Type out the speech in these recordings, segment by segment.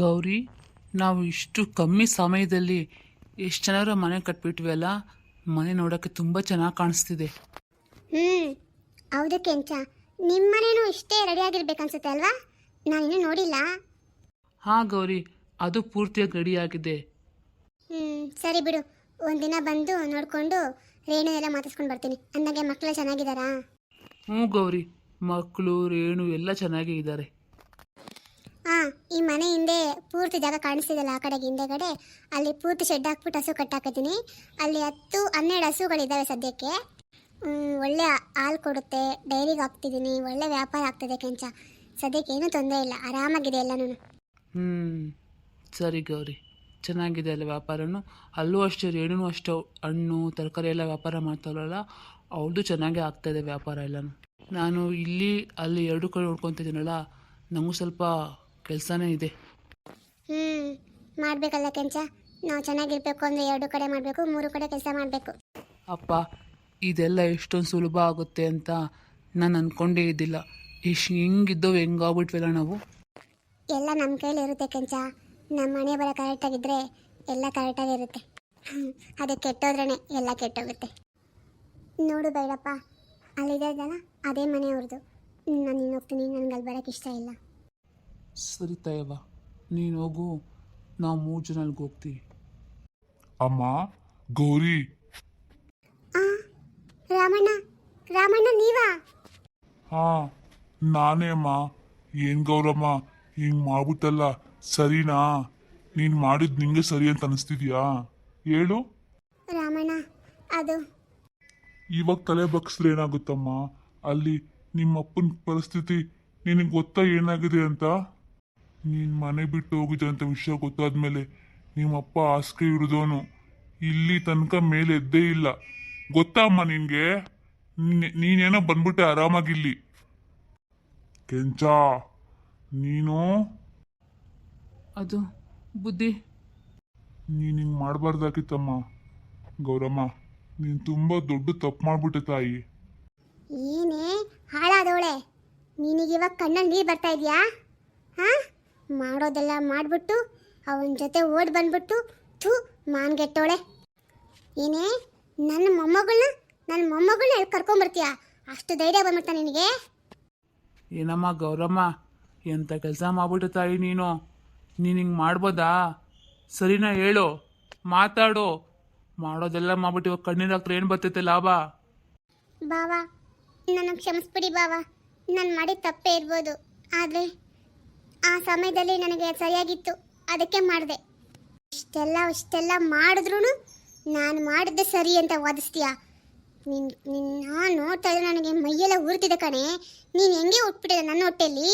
ಗೌರಿ ನಾವು ಇಷ್ಟು ಕಮ್ಮಿ ಸಮಯದಲ್ಲಿ ಎಷ್ಟು ಜನರ ಮನೆ ಕಟ್ಬಿಟ್ವಿ ಅಲ್ಲ? ಮನೆ ನೋಡೋಕ್ಕೆ ತುಂಬ ಚೆನ್ನಾಗಿ ಕಾಣಿಸ್ತಿದೆ. ಹ್ಮ್ ಹೌದು ಕೆಂಚ. ನಿಮ್ಮನೇನು ಇಷ್ಟೇ ರೆಡಿ ಆಗಿರ್ಬೇಕನ್ಸುತ್ತೆ ಅಲ್ವಾ? ನಾನಿನ್ನೂ ನೋಡಿಲ್ಲ. ಹಾಂ ಗೌರಿ ಅದು ಪೂರ್ತಿಯಾಗಿ ರೆಡಿ ಆಗಿದೆ. ಹ್ಮ್ ಸರಿ ಬಿಡು. ಒಂದಿನ ಬಂದು ನೋಡ್ಕೊಂಡು ರೇಣು ಎಲ್ಲ ಮಾತಾಡ್ಸ್ಕೊಂಡು ಬರ್ತೀನಿ. ಅಂದಾಗೆ ಮಕ್ಕಳು ಚೆನ್ನಾಗಿದಾರಾ ಹ್ಞೂ ಗೌರಿ ಮಕ್ಕಳು ರೇಣು ಎಲ್ಲ ಚೆನ್ನಾಗೇ ಇದ್ದಾರೆ. ಈ ಮನೆ ಹಿಂದೆ ಪೂರ್ತಿ ಜಾಗ ಕಾಣಿಸ್ತಿದೆಯಲ್ಲ ಆ ಕಡೆಗೆ ಹಿಂದೆಗಡೆ? ಅಲ್ಲಿ ಪೂರ್ತಿ ಶೆಡ್ ಹಾಕ್ಬಿಟ್ಟು ಹಸು ಕಟ್ಟಾಕತ್ತೀನಿ. ಅಲ್ಲಿ ಹತ್ತು, ಹನ್ನೆರಡು ಹಸುಗಳಿದ್ದಾವೆ ಸದ್ಯಕ್ಕೆ. ಒಳ್ಳೆ ಹಾಲು ಕೊಡುತ್ತೆ, ಡೈರಿಗೆ ಹಾಕ್ತಿದ್ದೀನಿ, ಒಳ್ಳೆ ವ್ಯಾಪಾರ ಆಗ್ತದೆ ಕೆಂಚ. ಸದ್ಯಕ್ಕೆ ಏನೂ ತೊಂದರೆ ಇಲ್ಲ, ಆರಾಮಾಗಿದೆ ಎಲ್ಲನೂ ಹ್ಞೂ ಸರಿ ಗೌರಿ. ಚೆನ್ನಾಗಿದೆ ಅಲ್ಲ ವ್ಯಾಪಾರನು. ಅಲ್ಲೂ ಅಷ್ಟೇ ರೇಣುನು ಅಷ್ಟು, ಹಣ್ಣು, ತರಕಾರಿ ಎಲ್ಲ ವ್ಯಾಪಾರ ಮಾಡ್ತಾರಲ್ಲ ಅವ್ರದ್ದು ಚೆನ್ನಾಗೇ ಆಗ್ತಾಯಿದೆ ವ್ಯಾಪಾರ ಎಲ್ಲನೂ. ನಾನು ಇಲ್ಲಿ, ಅಲ್ಲಿ ಎರಡು ಕಡೆ ನೋಡ್ಕೊತಿದ್ದೀನಲ್ಲ ನನಗೂ ಸ್ವಲ್ಪ ಕೆಲಸನೇ ಇದೆ. ಹ್ಞೂ ಮಾಡಬೇಕಲ್ಲ ಕೆಂಚ. ನಾವು ಚೆನ್ನಾಗಿರ್ಬೇಕು ಅಂದರೆ ಎರಡು ಕಡೆ ಮಾಡಬೇಕು ಮೂರು ಕಡೆ ಕೆಲಸ ಮಾಡಬೇಕು. ಅಪ್ಪ ಇದೆಲ್ಲ ಎಷ್ಟೊಂದು ಸುಲಭ ಆಗುತ್ತೆ ಅಂತ ನಾನು ಅಂದ್ಕೊಂಡೇ ಇದ್ದಿಲ್ಲ. ಇಷ್ಟು ಹೆಂಗಿದ್ದವು ಹೆಂಗಾಗ್ಬಿಟ್ವಲ್ಲ ನಾವು? ಎಲ್ಲ ನಮ್ಮ ಕೈಲಿ ಇರುತ್ತೆ ಕೆಂಚ. ನಮ್ಮ ಮನೆ ಬರೋ ಕರೆಕ್ಟಾಗಿದ್ದರೆ ಎಲ್ಲ ಕರೆಕ್ಟಾಗಿರುತ್ತೆ ಆಗಿರುತ್ತೆ ಅದು ಕೆಟ್ಟೋದ್ರೇ ಎಲ್ಲ ಕೆಟ್ಟೋಗುತ್ತೆ. ನೋಡು ಬೇಡಪ್ಪ ಅಲ್ಲಿದೆಯಲ್ಲ ಅದೇ ಮನೆಯವ್ರದ್ದು ನಾನು ನೀನು ಹೋಗ್ತೀನಿ ನನಗೆ ಅಲ್ಲಿ ಬರೋಕ್ಕೆ ಇಷ್ಟ ಇಲ್ಲ. ಸರಿ ತಾಯವ್ವ ನೀನು ಹೋಗು ನಾವು ಮೂರು ಜನ ಅಲ್ಲಿಗೆ ಹೋಗ್ತೀವಿ. ಅಮ್ಮ ಗೌರಿ. ಆ ರಾಮಣ್ಣ ರಾಮಣ್ಣ ನೀವಾ? ಹಾ ನಾನೇ ಅಮ್ಮ. ಏನ್ ಗೌರಮ್ಮ ಹಿಂಗ್ ಮಾಡ್ಬಿಟ್ಟಲ್ಲ ಸರಿನಾ? ನೀನ್ ಮಾಡಿದ್ ನಿಂಗೆ ಸರಿ ಅಂತ ಅನಿಸ್ತಿದ್ಯಾ? ಹೇಳು. ರಾಮಣ್ಣ ಅದು. ಇವಾಗ ತಲೆ ಬಗ್ಸಿದ್ರೆ ಏನಾಗುತ್ತಮ್ಮ? ಅಲ್ಲಿ ನಿಮ್ಮ ಅಪ್ಪನ ಪರಿಸ್ಥಿತಿ ನಿನಗೆ ಗೊತ್ತಾ ಏನಾಗಿದೆ ಅಂತ? ನೀನ್ ಮನೆ ಬಿಟ್ಟು ಹೋಗಿದ್ದೆ ಅಂತ ವಿಷಯ ಗೊತ್ತಾದ್ಮೇಲೆ ನಿಮ್ಮಪ್ಪ ಹಾಸಿಗೆ ಹಿಡಿದೋನು. ಇಲ್ಲಿ ತನಕ ಮೇಲೆ ಎದ್ದೇ ಇಲ್ಲ. ಗೊತ್ತಮ್ಮ ನಿನಗೆ ನಿನ್ಗೆ? ನೀನ್- ನೀನೇನೋ ಬಂದ್ಬಿಟ್ಟೆ ಆರಾಮಾಗಿಲ್ಲಿ. ಕೆಂಚ ನೀನು? ಅದು ಬುದ್ಧಿ. ನೀನು ಹಿಂಗೆ ಮಾಡಬಾರ್ದಾಗಿತ್ತಮ್ಮ. ಗೌರಮ್ಮ ನೀನು ತುಂಬಾ ದೊಡ್ಡ ತಪ್ಪು ಮಾಡ್ಬಿಟ್ಟೆ ತಾಯಿ. ಏನೇ ಹಾಳಾದವಳೆ ನಿನಗಿವಾಗ ಕಣ್ಣಲ್ಲಿ ನೀರು ಬರ್ತಾ ಇದೆಯಾ? ಹಾಂ? ಮಾಡೋದೆಲ್ಲ ಮಾಡಿಬಿಟ್ಟು ಅವನ ಜೊತೆ ಓಡಿ ಬಂದ್ಬಿಟ್ಟು ಥೂ ಮಾನ್ಗೆಟ್ಟೋಳೆ. ಏನೇ ನನ್ನ ಮೊಮ್ಮಗಳನ್ನ ನನ್ನ ಮೊಮ್ಮಗಳನ್ನ ಎಲ್ಲಿ ಕರ್ಕೊಂಬರ್ತೀಯ? ಅಷ್ಟು ಧೈರ್ಯ ಬಂದ್ಬಿಡ್ತಾ ನಿನಗೆ. ಏನಮ್ಮ ಗೌರಮ್ಮ ಎಂಥ ಕೆಲಸ ಮಾಡ್ಬಿಟ್ಟು ತಾಯಿ ನೀನು? ನೀನು ಹಿಂಗೆ ಮಾಡ್ಬೋದಾ? ಸರಿನಾ ಹೇಳು ಮಾತಾಡು. ಮಾಡೋದೆಲ್ಲ ಮಾಡ್ಬಿಟ್ಟು ಇವಾಗ ಕಣ್ಣೀರು ಹಾಕ್ರೆ ಏನು ಬರ್ತೈತೆ ಲಾಭ? ಬಾವಾ ನನ್ನ ಕ್ಷಮಿಸ್ಬಿಡಿ ಬಾವಾ. ನಾನು ಮಾಡಿದ ತಪ್ಪೇ ಇರ್ಬೋದು. ಆದರೆ ಆ ಸಮಯದಲ್ಲಿ ನನಗೆ ಸರಿಯಾಗಿತ್ತು. ಅದಕ್ಕೆ ಮಾಡಿದೆ. ಇಷ್ಟೆಲ್ಲ ಇಷ್ಟೆಲ್ಲ ಮಾಡಿದ್ರೂ ನಾನು ಮಾಡಿದ್ದೆ ಸರಿ ಅಂತ ವಾದಿಸ್ತೀಯ? ನಿನ್ ನಿನ್ನ ನೋಡ್ತಾ ಇದ್ರೆ ನನಗೆ ಮೈಯೆಲ್ಲ ಉರ್ತಿದೆ ಕಣೆ. ನೀನು ಹೆಂಗೆ ಉಟ್ಬಿಟ್ಟಿದೆ ನನ್ನ ಹೊಟ್ಟೆಯಲ್ಲಿ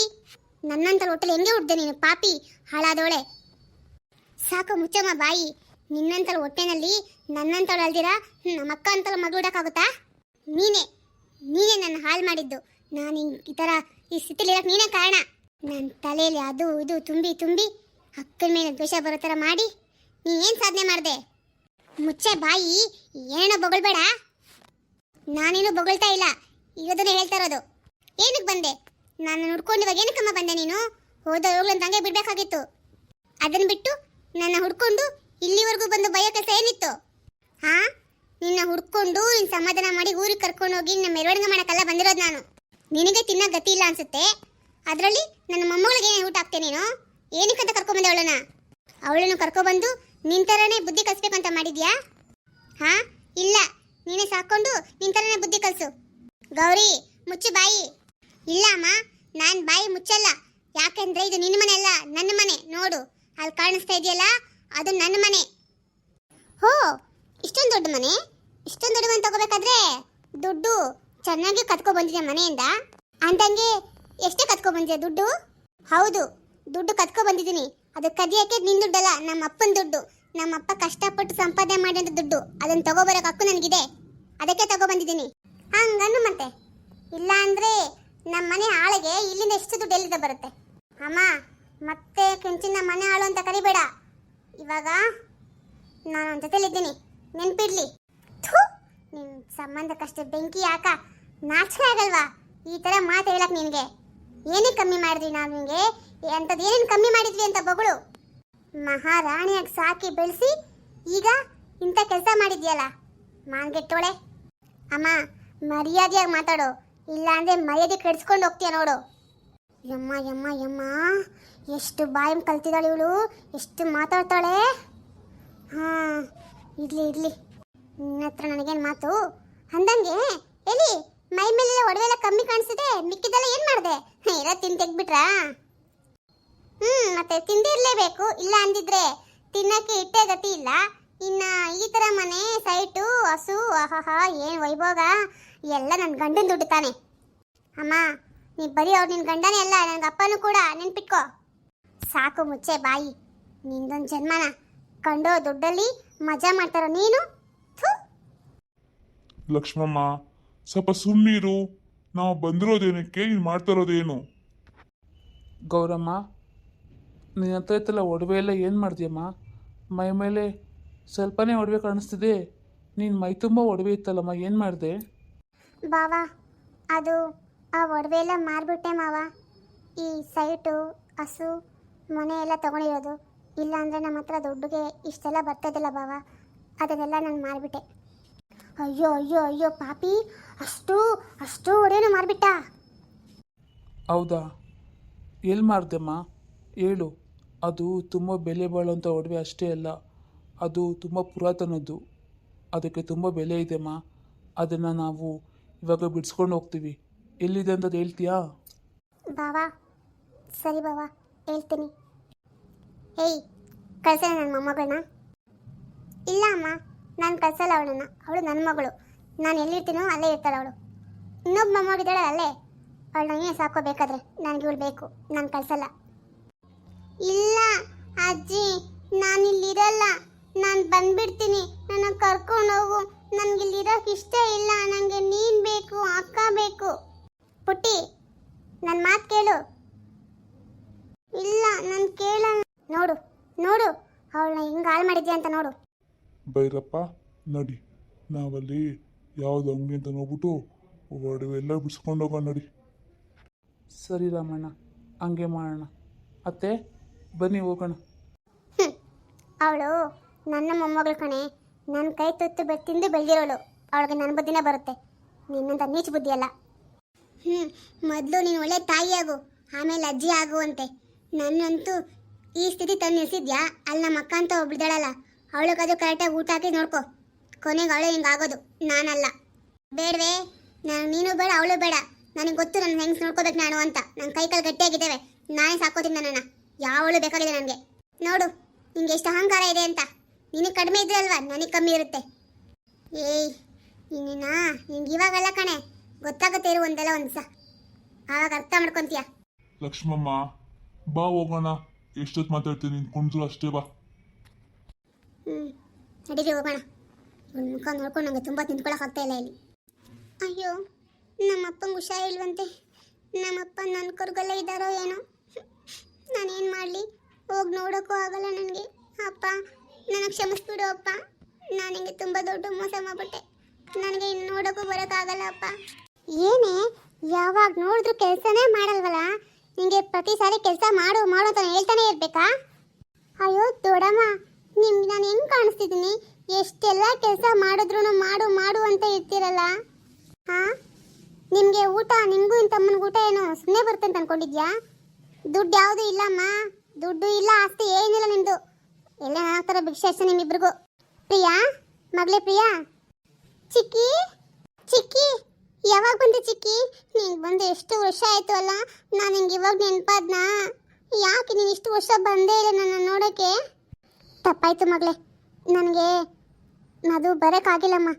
ನನ್ನಂತ ಹೊಟ್ಟೆಲಿ ಹೆಂಗೆ ಉಡ್ದೆ ನೀನು, ಪಾಪಿ, ಹಾಳಾದೋಳೆ? ಸಾಕು ಮುಚ್ಚಮ್ಮ ಬಾಯಿ. ನಿನ್ನಂತ ಹೊಟ್ಟೆನಲ್ಲಿ ನನ್ನಂತಳು ಅಲ್ದಿರ? ನಮ್ಮ ಅಕ್ಕ ಅಂತಲೂ ಮಗು ಇಡಕ್ಕಾಗುತ್ತಾ ನೀನೇ ನೀನೇ ನನ್ನ ಹಾಳು ಮಾಡಿದ್ದು. ನಾನು ಈ ಥರ ಈ ಸ್ಥಿತಿಲಿ ಇರಕ್ಕೆ ನೀನೇ ಕಾರಣ. ನನ್ನ ತಲೆಯಲ್ಲಿ ಅದು, ಇದು ತುಂಬಿ ತುಂಬಿ ಅಕ್ಕನ ಮೇಲೆ ದ್ವೇಷ ಬರೋ ಥರ ಮಾಡಿ ನೀನೇನು ಸಾಧನೆ ಮಾಡಿದೆ? ಮುಚ್ಚೆ ಬಾಯಿ, ಏನೋ ಬೊಗಳ್ಬೇಡ. ನಾನೇನು ಬೊಗಳ್ತಾ ಇಲ್ಲ. ಇರೋದನ್ನ ಹೇಳ್ತಾ ಇರೋದು. ಏನಕ್ಕೆ ಬಂದೆ? ನಾನು ಹುಡ್ಕೊಂಡು ಇವಾಗ ಏನಕ್ಕಮ್ಮ ಬಂದೆ ನೀನು? ಹೋದ ಹೋಗ್ಲಂತ ಹಂಗೆ ಬಿಡ್ಬೇಕಾಗಿತ್ತು. ಅದನ್ನ ಬಿಟ್ಟು ನನ್ನ ಹುಡ್ಕೊಂಡು ಇಲ್ಲಿವರೆಗೂ ಬಂದು ಬಯೋ ಕೆಲಸ ಏನಿತ್ತು? ಹಾ ನಿನ್ನ ಹುಡ್ಕೊಂಡು ನಿನ್ನ ಸಮಾಧಾನ ಮಾಡಿ ಊರಿಗೆ ಕರ್ಕೊಂಡು ಹೋಗಿ ನಿನ್ನ ಮೆರವಣಿಗೆ ಮಾಡೋಕ್ಕೆಲ್ಲ ಬಂದಿರೋದು ನಾನು. ನಿನಗೆ ತಿನ್ನೋ ಗತಿ ಇಲ್ಲ ಅನ್ಸುತ್ತೆ? ಅದರಲ್ಲಿ ನನ್ನ ಮೊಮ್ಮಗಳಿಗೆ ಊಟ ಹಾಕ್ತೆ ನೀನು? ಏನಕ್ಕಂತ ಕರ್ಕೊಂಬಂದೆ ಅವಳನ್ನ? ಅವಳನ್ನು ಕರ್ಕೊಬಂದು ತರನೇ ಬುದ್ಧಿ ಕಲಿಸ್ಬೇಕಂತ ಮಾಡಿದ್ಯಾ? ಹಾ? ಇಲ್ಲ. ನೀನೇ ಸಾಕೊಂಡು ತರನೇ ಬುದ್ಧಿ ಕಲಿಸು. ಗೌರಿ, ಮುಚ್ಚು ಬಾಯಿ. ಇಲ್ಲ, ಅಮ್ಮ. ನಾನು ಬಾಯಿ ಮುಚ್ಚಲ್ಲ. ಯಾಕೆಂದ್ರೆ ಇದು ನಿನ್ನ ಮನೆ ಅಲ್ಲ, ನನ್ನ ಮನೆ. ನೋಡು. ಅಲ್ಲಿ ಕಾಣಿಸ್ತಾ ಇದೆಯಲ್ಲ, ಅದು ನನ್ನ ಮನೆ. ಹೋ, ಇಷ್ಟೊಂದು ದೊಡ್ಡ ಮನೆ? ಇಷ್ಟೊಂದು ದೊಡ್ಡ ಮನೆ ತಗೋಬೇಕಾದ್ರೆ ದುಡ್ಡು ಚೆನ್ನಾಗಿ ಕತ್ಕೊ ಬಂದಿದೆ ಮನೆಯಿಂದ? ಅಂತಂಗೆ ಎಷ್ಟೇ ಕತ್ಕೊ ಬಂದಿದೆ ದುಡ್ಡು? ಹೌದು, ದುಡ್ಡು ಕತ್ಕೊ ಬಂದಿದ್ದೀನಿ. ಅದು ಕದಿಯಕ್ಕೆ ನಿನ್ ದುಡ್ಡಲ್ಲ, ನಮ್ಮ ಅಪ್ಪನ ದುಡ್ಡು. ನಮ್ಮ ಅಪ್ಪ ಕಷ್ಟಪಟ್ಟು ಸಂಪಾದನೆ ಮಾಡಿದ ದುಡ್ಡು. ಅದನ್ನ ತಗೋಬರೋಕೆ ಹಕ್ಕು ನನಗಿದೆ. ಅದಕ್ಕೆ ತಗೋ ಬಂದಿದ್ದೀನಿ. ಹಂಗನ್ನು ಮತ್ತೆ. ಇಲ್ಲ ಅಂದ್ರೆ ನಮ್ಮ ಮನೆ ಆಳಿಗೆ ಇಲ್ಲಿಂದ ಎಷ್ಟು ದುಡ್ಡು ಎಲ್ಲಿಂದ ಬರುತ್ತೆ? ಅಮ್ಮ, ಮತ್ತೆ ಕೆಂಚಿನ ಮನೆ ಆಳು ಅಂತ ಕರಿಬೇಡ. ಇವಾಗ ನಾನು ಅವನ ಜೊತೆಲಿದ್ದೀನಿ ನೆನ್ಪಿಡ್ಲಿ. ಥೂ ನಿನ್ ಸಂಬಂಧಕ್ಕಷ್ಟು ಬೆಂಕಿ ಯಾಕ ನಾಚಿಕೆ ಆಗಲ್ವಾ? ಈ ಥರ ಮಾತು ಹೇಳಕ್ ನಿನಗೆ. ಏನೇ ಕಮ್ಮಿ ಮಾಡಿದ್ವಿ ನಾವು ನಿಮಗೆ? ಅಂಥದ್ದು ಏನೇನು ಕಮ್ಮಿ ಮಾಡಿದ್ವಿ ಅಂತ ಬಗಳು? ಮಹಾರಾಣಿಯಾಗಿ ಸಾಕಿ ಬೆಳೆಸಿ ಈಗ ಇಂಥ ಕೆಲಸ ಮಾಡಿದ್ಯಲ್ಲ? ಮಾನ್ಗೆಟ್ಟೋಳೆ ಅಮ್ಮ, ಮರ್ಯಾದೆಯಾಗಿ ಮಾತಾಡು. ಇಲ್ಲಾಂದ್ರೆ ಮರ್ಯಾದೆ ಕೆಡಿಸ್ಕೊಂಡು ಹೋಗ್ತೀಯ ನೋಡು. ಯಮ್ಮ ಯಮ್ಮ ಯಮ್ಮ, ಎಷ್ಟು ಬಾಯಂ ಕಲ್ತಿದ್ದಾಳೆ ಇವಳು. ಎಷ್ಟು ಮಾತಾಡ್ತಾಳೆ. ಹಾಂ, ಇರ್ಲಿ ಇರ್ಲಿ. ನಿನ್ನ ಹತ್ರ ನನಗೇನು ಮಾತು? ಅಂದಂಗೆ, ಎಲ್ಲಿ? ಮೈ ಮೇಲೆ ಒಡವೆಲ್ಲ ಕಮ್ಮಿ ಕಾಣಿಸ್ತಿದೆ ಮಾಡಿದೆ ಎಲ್ಲ ತಿಂದು ತೆಗ್ಬಿಟ್ರಾ ಹ್ಮ್, ಮತ್ತೆ ತಿಂದಿರ್ಲೇಬೇಕು ಇಲ್ಲ ಅಂದಿದ್ರೆ ತಿನ್ನಕ್ಕೆ ಇಟ್ಟೆ ಗತಿ ಇಲ್ಲ. ಇನ್ನ ಈ ತರ ಮನೆ ಸೈಟು ಹಸು, ಆಹಾಹಾ, ಏನ್ ವೈಭೋಗ? ಎಲ್ಲ ನನ್ನ ಗಂಡನ ದುಡ್ಡು ತಾನೆ ಅಮ್ಮ ನೀ ಬರೀ ಅವ್ರು ನಿನ್ನ ಗಂಡನೇ ಅಲ್ಲ ನನ್ನ ಅಪ್ಪನೂ ಕೂಡ ನೆನ್ಪಿಟ್ಕೋ. ಸಾಕು ಮುಚ್ಚೆ ಬಾಯಿ. ನಿಂದೊಂದು ಜನ್ಮನ ಕಂಡೋ ದುಡ್ಡಲ್ಲಿ ಮಜಾ ಮಾಡ್ತಾರೋ ನೀನು? ಲಕ್ಷ್ಮಮ್ಮ, ಸ್ವಲ್ಪ ಸುಮ್ಮನಿರು ನಾವು ಬಂದಿರೋದೇನಕ್ಕೆ, ನೀನು ಮಾಡ್ತಾ ಗೌರಮ್ಮ ನಿನ್ನ ಹತ್ರ ಇತ್ತಲ್ಲ ಒಡವೆ ಎಲ್ಲ ಏನು ಮಾಡ್ತೀಯಮ್ಮ? ಮೈ ಮೇಲೆ ಸ್ವಲ್ಪನೇ ಒಡವೆ ಕಾಣಿಸ್ತಿದೆ. ನೀನು ಮೈ ತುಂಬ ಒಡವೆ ಇತ್ತಲ್ಲಮ್ಮ ಏನು ಮಾಡಿದೆ? ಬಾವಾ ಅದು ಆ ಒಡವೆ ಎಲ್ಲ ಮಾರ್ಬಿಟ್ಟೆ ಮಾವ. ಈ ಸೈಟು ಹಸು ಮನೆ ಎಲ್ಲ ತಗೊಂಡಿರೋದು. ಇಲ್ಲ ಅಂದರೆ ನಮ್ಮ ಹತ್ರ ದುಡ್ಡಿಗೆ ಇಷ್ಟೆಲ್ಲ ಬರ್ತದಿಲ್ಲ ಬಾವ. ಅದನ್ನೆಲ್ಲ ನಾನು ಮಾರ್ಬಿಟ್ಟೆ. ಅಯ್ಯೋ ಅಯ್ಯೋ ಅಯ್ಯೋ ಪಾಪಿ ಅಷ್ಟು ಅಷ್ಟು ಒಡೆಯೂ ಮಾರ್ಬಿಟ್ಟ. ಹೌದಾ? ಎಲ್ಲಿ ಮಾರ್ದೆಮ್ಮ? ಹೇಳು. ಅದು ತುಂಬ ಬೆಲೆ ಬಾಳುವಂಥ ಒಡವೆ ಅಷ್ಟೇ ಅಲ್ಲ, ಅದು ತುಂಬ ಪುರಾತನದ್ದು. ಅದಕ್ಕೆ ತುಂಬ ಬೆಲೆ ಇದೆಮ್ಮ ಅದನ್ನು ನಾವು ಇವಾಗ ಬಿಡಿಸ್ಕೊಂಡು ಹೋಗ್ತೀವಿ. ಎಲ್ಲಿದೆ ಅಂತ ಹೇಳ್ತೀಯಾ? ಬಾವಾ, ಸರಿ ಬಾವಾ, ಹೇಳ್ತೀನಿ. ಏಯ್, ಕಳ್ಸಲ್ಲ ನನ್ನ ಮೊಮ್ಮಗಳನ್ನ ಇಲ್ಲ ಅಮ್ಮ, ನಾನು ಕಳ್ಸಲ್ಲ ಅವಳನ್ನ. ಅವಳು ನನ್ನ ಮಗಳು. ನಾನು ಎಲ್ಲಿರ್ತೀನೋ ಅಲ್ಲೇ ಇರ್ತಾಳೆ ಅವಳು. ಇನ್ನೊಬ್ಬ ಮೊಮ್ಮಗಿದ್ದಾಳೆ ಅಲ್ಲೇ. ಅವಳು ನನಗೆ ಸಾಕೋಬೇಕಾದ್ರೆ ನನಗೆ ಇವಳು ಬೇಕು, ನಾನು ಕಳ್ಸಲ್ಲ ಇಲ್ಲ ಅಜ್ಜಿ, ನಾನಿಲ್ಲಿರಲ್ಲ, ನಾನು ಬಂದ್ಬಿಡ್ತೀನಿ, ನನ್ನ ಕರ್ಕೊಂಡು ಹೋಗು ನನಗೆ ಇಲ್ಲಿರೋಕೆ ಇಷ್ಟ ಇಲ್ಲ ನನಗೆ ನೀನು ಬೇಕು, ಅಕ್ಕ ಬೇಕು. ಪುಟ್ಟಿ ನನ್ನ ಮಾತು ಕೇಳು. ಇಲ್ಲ, ನಾನು ಕೇಳ ನೋಡು ನೋಡು, ಅವಳನ್ನ ಹಿಂಗೆ ಹಾಳು ಮಾಡಿದ್ಯಾ ಅಂತ ನೋಡು. ಬೈರಪ್ಪ, ನಡಿ. ನಾವಲ್ಲಿ ಯಾವ್ದು ಅಂಗಡಿ ಅಂತ ನೋಡ್ಬಿಟ್ಟು ಒಡವೆ ಎಲ್ಲ ಬಿಡಿಸ್ಕೊಂಡು ಹೋಗೋಣ ನಡಿ. ಸರಿ ರಾಮಣ್ಣ, ಹಂಗೆ ಮಾಡೋಣ. ಅತ್ತೆ, ಬನ್ನಿ ಹೋಗೋಣ. ಅವಳು ನನ್ನ ಮೊಮ್ಮಗಳು ಕಣೆ. ನನ್ನ ಕೈ ತುತ್ತು ಬೆತ್ತಿಂದು ಬೆಳೆದಿರೋಳು. ಅವಳಿಗೆ ನನ್ನ ಬುದ್ಧಿನೇ ಬರುತ್ತೆ. ನಿನ್ನಂತ ನೀಚ ಬುದ್ಧಿ ಅಲ್ಲ. ಹ್ಞೂ ಮೊದಲು ನೀನು ಒಳ್ಳೆ ತಾಯಿಯಾಗು ಆಮೇಲೆ ಅಜ್ಜಿ ಆಗುವಂತೆ ನನ್ನಂತೂ ಈ ಸ್ಥಿತಿ ತಂದು ನಿಲ್ಸಿದ್ಯಾ ಅಲ್ಲಿ ನಮ್ಮ ಅಕ್ಕ ಅಂತ ಒಬ್ಳಿದಾಳಲ್ಲ ಅದು ಕರೆಕ್ಟಾಗಿ ಊಟ ಹಾಕಿ ನೋಡ್ಕೊ. ಕೊನೆಗೆ ಅವಳು ಹಿಂಗೆ ಆಗೋದು. ನಾನಲ್ಲ. ಬೇಡವೇ ನಾನು ನೀನು ಬೇಡ, ಅವಳು ಬೇಡ. ನನಗೆ ಗೊತ್ತು ನನ್ನ ಹೆಂಗ್ಸ್ ನೋಡ್ಕೋಬೇಕು ನಾನು ಅಂತ. ನನ್ನ ಕೈ ಕಾಲು ಗಟ್ಟಿಯಾಗಿದ್ದೇವೆ. ನಾನೇ ಸಾಕೋತೀನಿ ನನ್ನನ್ನು. ಯಾವಳು ಬೇಕಾಗಿದೆ ನನಗೆ. ನೋಡು ನಿಂಗೆ ಎಷ್ಟು ಅಹಂಕಾರ ಇದೆ ಅಂತ. ನಿನಗೆ ಕಡಿಮೆ ಇದ್ರೆ ಅಲ್ವಾ? ನನಗೆ ಕಮ್ಮಿ ಇರುತ್ತೆ. ಏಯ್ ನೀನಾ ನಿಂಗೆ ಇವಾಗಲ್ಲ ಕಣೆ. ಗೊತ್ತಾಗುತ್ತೆ ಇರು ಒಂದಲ್ಲ ಒಂದು ಸಹ ಆವಾಗ ಅರ್ಥ ಮಾಡ್ಕೊಂತೀಯ? ಲಕ್ಷ್ಮಮ್ಮ ಬಾ ಹೋಗೋಣ. ಎಷ್ಟೊತ್ತು ಮಾತಾಡ್ತೀನಿ ನೀನು ಕುಂತ್ರು ಅಷ್ಟೇ ಬಾ. ಹ್ಞೂ ನಡೀರಿ ಹೋಗೋಣ. ಮುಖ ನೋಡ್ಕೊಂಡು ನನಗೆ ತುಂಬ ತಿಂದ್ಕೊಳಕ್ಕೆ ಆಗ್ತಾ ಇಲ್ಲ ಇಲ್ಲಿ. ಅಯ್ಯೋ. ನಮ್ಮಪ್ಪಂಗೆ ಹುಷಾರಿಲ್ವಂತೆ. ನಮ್ಮಪ್ಪ ನನ್ನ ಕೊರ್ಗಲ್ಲೇ ಇದ್ದಾರೋ ಏನೋ. ನಾನೇನು ಮಾಡಲಿ? ಹೋಗಿ ನೋಡೋಕ್ಕೂ ಆಗಲ್ಲ ನನಗೆ. ಅಪ್ಪ, ನನಗೆ ಕ್ಷಮಿಸ್ಬಿಡು ಅಪ್ಪ. ನಾನು ಹಿಂಗೆ ತುಂಬ ದೊಡ್ಡ ಮೋಸ ಮಾಡ್ಬಿಟ್ಟೆ. ನನಗೆ ಇನ್ನು ನೋಡೋಕ್ಕೂ ಬರೋಕ್ಕಾಗಲ್ಲ ಅಪ್ಪ. ಏನೇ? ಯಾವಾಗ ನೋಡಿದ್ರು ಕೆಲಸನೇ ಮಾಡಲ್ವಲ್ಲ? ನಿಮಗೆ ಪ್ರತಿ ಸಾರಿ ಕೆಲಸ ಮಾಡು ಮಾಡು ಅಂತ ಹೇಳ್ತಾನೆ ಇರಬೇಕಾ? ಅಯ್ಯೋ ದೊಡಮ್ಮ ನಿಮ್ಗೆ ನಾನು ಹೆಂಗೆ ಕಾಣಿಸ್ತಿದ್ದೀನಿ? ಎಷ್ಟೆಲ್ಲ ಕೆಲಸ ಮಾಡಿದ್ರು ಮಾಡು ಮಾಡು ಅಂತ ಇರ್ತೀರಲ್ಲ. ನಿಮ್ಗೆ ಊಟ ನಿಂಗೂ ನಿನ್ನ ತಮ್ಮನಿಗೆ ಊಟ ಏನು ಸುಮ್ಮನೆ ಬರುತ್ತೆ ಅಂತ ಅನ್ಕೊಂಡಿದ್ಯಾ? ದುಡ್ಡು ಯಾವುದು ಇಲ್ಲಮ್ಮ. ದುಡ್ಡು ಇಲ್ಲ, ಆಸ್ತಿ ಏನಿಲ್ಲ ನಿಮ್ಮದು ಎಲ್ಲ ಥರ ಭಿಕ್ಷೆ ಅಷ್ಟೇ ನಿಮ್ಮಿಬ್ರಿಗೂ. ಪ್ರಿಯಾ, ಮಗಳೇ ಪ್ರಿಯಾ? ಚಿಕ್ಕಿ ಚಿಕ್ಕಿ, ಯಾವಾಗ ಬಂದೆ ಚಿಕ್ಕಿ? ನೀನು ಬಂದು ಎಷ್ಟು ವರ್ಷ ಆಯಿತು ಅಲ್ಲ? ನಾನು ನಿಂಗೆ ಇವಾಗ ನೆನಪಾದ್ನಾ? ಯಾಕೆ ನೀನು ಇಷ್ಟು ವರ್ಷ ಬಂದೇ ಇಲ್ಲ ನನ್ನ ನೋಡೋಕ್ಕೆ ತಪ್ಪಾಯಿತು ಮಗಳೇ. ನನಗೆ ಅದು ಬರೋಕ್ಕಾಗಿಲ್ಲಮ್ಮ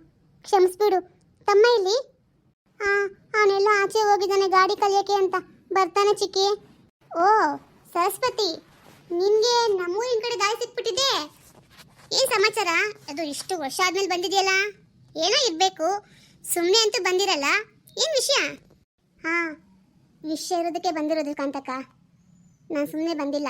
ಕ್ಷಮಿಸ್ಬಿಡು. ತಮ್ಮ ಇಲ್ಲಿ. ಅವನೆಲ್ಲ ಆಚೆ ಹೋಗಿದ್ದಾನೆ, ಗಾಡಿ ಕಲಿಯಕ್ಕೆ ಅಂತ. ಬರ್ತಾನೆ ಚಿಕ್ಕಿ. ಓ, ಸರಸ್ವತಿ, ನಿನಗೆ ನಮ್ಮೂರಿನ ಕಡೆ ದಾರಿ ಸಿಕ್ಬಿಟ್ಟಿದೆ. ಏನ್ ಸಮಾಚಾರ, ಅದು ಇಷ್ಟು ವರ್ಷ ಆದ್ಮೇಲೆ ಬಂದಿದೆಯಲ್ಲ? ಏನೋ ಇರಬೇಕು. ಸುಮ್ಮನೆ ಅಂತೂ ಬಂದಿರಲ್ಲ. ಏನು ವಿಷಯ? ಹಾಂ, ವಿಷಯ ಇರೋದಕ್ಕೆ ಬಂದಿರೋದು ಕಾಂತಕ್ಕ. ನಾನು ಸುಮ್ಮನೆ ಬಂದಿಲ್ಲ.